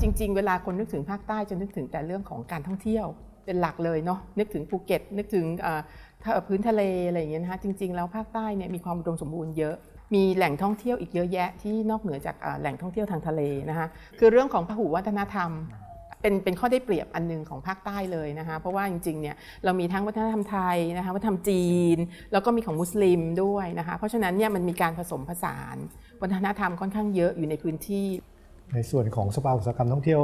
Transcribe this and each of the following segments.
จริง ๆ เวลาคนนึกถึงภาคใต้จะนึกถึงแต่เรื่องของการท่องเที่ยวเป็นหลักเลยเนาะนึกถึงภูเก็ต นึกถึงพื้นทะเลอะไรอย่างเงี้ยนะคะจริง ๆ แล้วภาคใต้เนี่ยมีความอุดมสมบูรณ์เยอะ มีแหล่งท่องเที่ยวอีกเยอะแยะที่นอกเหนือจากแหล่งท่องเที่ยวทางทะเลนะคะคือเรื่องของพหุวัฒนธรรม เป็นเป็นข้อได้เปรียบอันหนึงของภาคใต้เลยนะคะเพราะว่าจริงๆเนี่ยเรามีทั้งวัฒนธรรมไทยนะคะวัฒนธรรมจีน แล้วก็มีของมุสลิมด้วยนะคะเพราะฉะนั้นเนี่ยมันมีการผสมผสานวัฒนธรรมค่อนข้างเยอะอยู่ในพื้นที่ ในส่วนของสภาอุตสาหกรรมท่องเที่ยว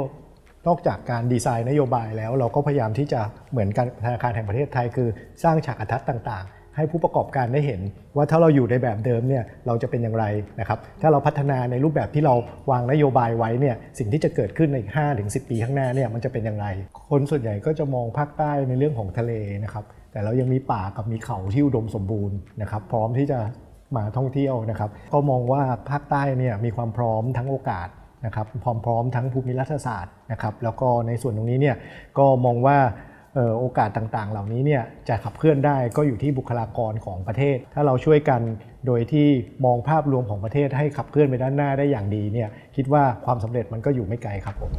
นอกจากการดีไซน์นโยบายแล้วเราก็พยายามที่จะเหมือนการธนาคารแห่งประเทศไทยคือสร้างฉากทัศน์ต่างๆ ให้ผู้ประกอบการได้เห็น ว่าถ้าเราอยู่ในแบบเดิมเนี่ยเราจะเป็นอย่างไรนะครับถ้าเราพัฒนาในรูปแบบที่เราวางนโยบายไว้เนี่ยสิ่งที่จะเกิดขึ้นในอีก5ถึง10 ปีข้างหน้าเนี่ยมันจะเป็นอย่างไร คนส่วนใหญ่ก็จะมองภาคใต้ในเรื่องของทะเลนะครับแต่เรายังมีป่ากับมีเขาที่อุดมสมบูรณ์นะครับพร้อมที่จะมาท่องเที่ยวนะครับก็มองว่าภาคใต้เนี่ยมีความพร้อมทั้งโอกาสนะครับพร้อมพร้อมทั้งภูมิรัฐศาสตร์นะครับแล้วก็ในส่วนตรงนี้เนี่ยก็มองว่า โอกาสต่างๆ เหล่านี้เนี่ยจะขับเคลื่อนได้ก็อยู่ที่บุคลากรของประเทศ ถ้าเราช่วยกันโดยที่มองภาพรวมของประเทศให้ขับเคลื่อนไปด้านหน้าได้อย่างดีเนี่ยคิดว่าความสำเร็จมันก็อยู่ไม่ไกลครับผม